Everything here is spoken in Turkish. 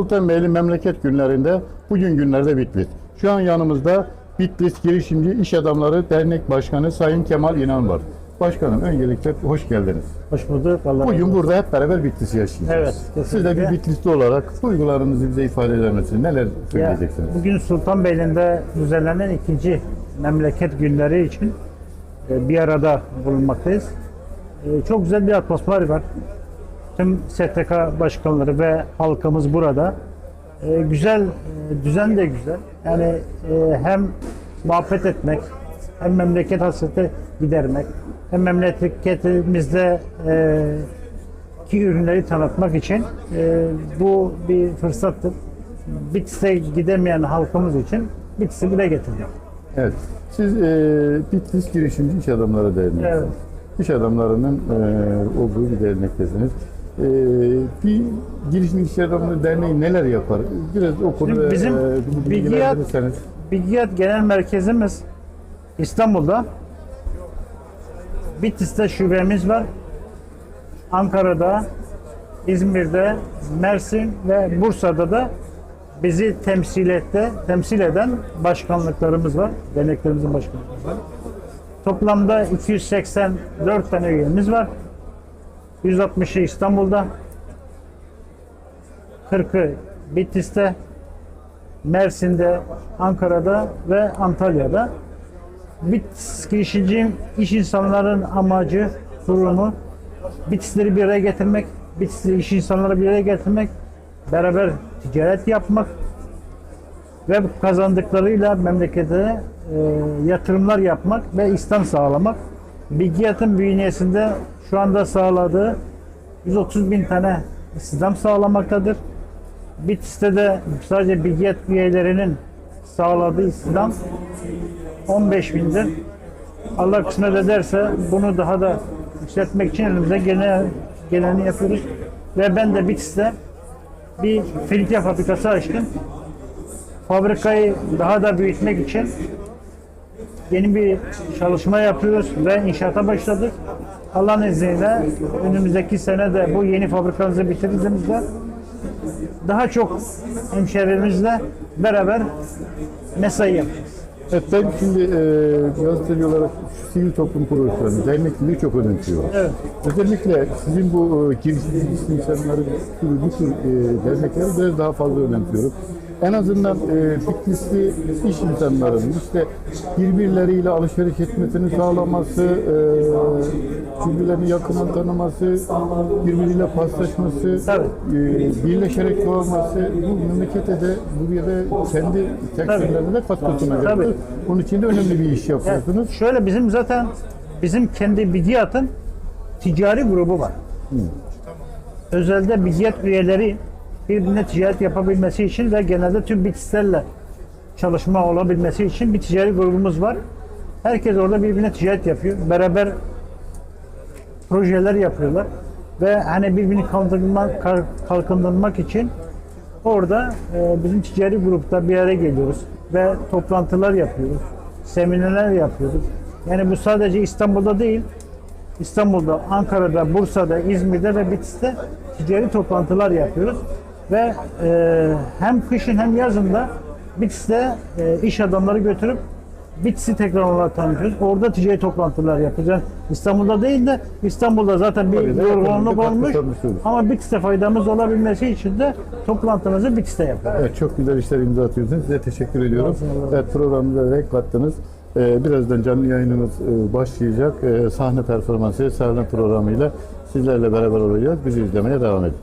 Sultanbeyli Memleket Günlerinde bugün günlerde Bitlis. Şu an yanımızda Bitlis Girişimci İş Adamları Dernek Başkanı Sayın Kemal İnan var. Başkanım öncelikle hoş geldiniz. Hoş bulduk. Allah Bugün burada hep beraber Bitlis'i yaşayacağız. Evet, Siz de bir kesinlikle. Bitlisli olarak duygularınızı bize ifade eder misiniz? Neler Ya, söyleyeceksiniz? bugün Sultanbeyli'nde düzenlenen ikinci memleket günleri için e, bir arada bulunmaktayız. E, Çok güzel bir atmosfer var. Tüm STK başkanları ve halkımız burada. E, Güzel, e, düzen de güzel. Yani e, hem muhabbet etmek, hem memleket hasreti gidermek, hem memleketimizde e, ki ürünleri tanıtmak için e, bu bir fırsattır. Bitlis'e gidemeyen halkımız için Bitlis'i buraya getirdik. Evet. Siz e, Bitlis Girişimci İş Adamları Derneği. Evet. İş adamlarının e, olduğu bir dernektesiniz. E, bir girişimci iş adamları derneği neler yapar? Biraz o konuda bizim e, Bilgiyat-. Bilgiyat Genel Merkezimiz İstanbul'da. Bitlis'te şubemiz var. Ankara'da, İzmir'de, Mersin ve Bursa'da da bizi temsil ette, temsil eden başkanlıklarımız var. Derneklerimizin başkanlıkları var. Toplamda 284 tane üyemiz var. 160'ı İstanbul'da, 40'ı Bitlis'te, Mersin'de, Ankara'da ve Antalya'da. Bitlis girişimci iş insanların amacı, durumu Bitlisleri bir araya getirmek, Bitlisli iş insanları bir araya getirmek, beraber ticaret yapmak ve kazandıklarıyla memlekete e, yatırımlar yapmak ve İslam sağlamak. Bilgiyat'ın bünyesinde şu anda sağladığı 130 bin tane istihdam sağlamaktadır. Bitlis'te de sadece Bilgiyat üyelerinin sağladığı istihdam 15 bindir. Allah kısmet ederse bunu daha da yükseltmek için elimize gene, geleni yapıyoruz. Ve ben de Bitlis'te bir filtre fabrikası açtım. Fabrikayı daha da büyütmek için yeni bir çalışma yapıyoruz ve inşaata başladık. Allah'ın izniyle önümüzdeki sene de bu yeni fabrikamızı bitirdiğimizde daha çok hemşehrilerimizle beraber mesai yapacağız. Evet ben şimdi e, gazeteci olarak sivil toplum kuruluşlarını, dernekliği çok önemsiyorum. Evet. Özellikle sizin bu e, girişimci iş insanları bu tür e, dernekleri biraz daha fazla önemsiyorum. En azından e, Bitlisli iş insanlarının işte birbirleriyle alışveriş etmesini sağlaması, e, birbirlerini yakından tanıması, birbiriyle paslaşması, Tabii. e, birleşerek çoğalması, bu memlekete de buraya da kendi tekstillerine de katkı sunacaktır. Bunun için de önemli bir iş Yani yapıyorsunuz. şöyle bizim zaten bizim kendi Bidiyat'ın ticari grubu var. Özelde Bidiyat üyeleri birbirine ticaret yapabilmesi için ve genelde tüm Bitlislerle çalışma olabilmesi için bir ticari grubumuz var. Herkes orada birbirine ticaret yapıyor. Beraber projeler yapıyorlar. Ve hani birbirini kaldırmak, kal- kalkındırmak için orada e, bizim ticari grupta bir araya geliyoruz ve toplantılar yapıyoruz. Seminerler yapıyoruz. Yani bu sadece İstanbul'da değil, İstanbul'da, Ankara'da, Bursa'da, İzmir'de ve Bitlis'te ticari toplantılar yapıyoruz. Ve e, hem kışın hem yazında Bitlis'te e, iş adamları götürüp Bitlis'i tekrar onlara tanıtıyoruz. Orada ticari toplantılar yapacağız. İstanbul'da değil de İstanbul'da zaten bir yorgunluk olmuş. Ama Bitlis'te faydamız olabilmesi için de toplantımızı Bitlis'te yapıyoruz. Evet çok güzel işler imza atıyorsunuz. Size teşekkür ediyorum. olsun, Evet programımıza renk kattınız. Ee, birazdan canlı yayınımız e, başlayacak. Ee, sahne performansı, sahne programıyla sizlerle beraber olacağız. Bizi izlemeye devam edin.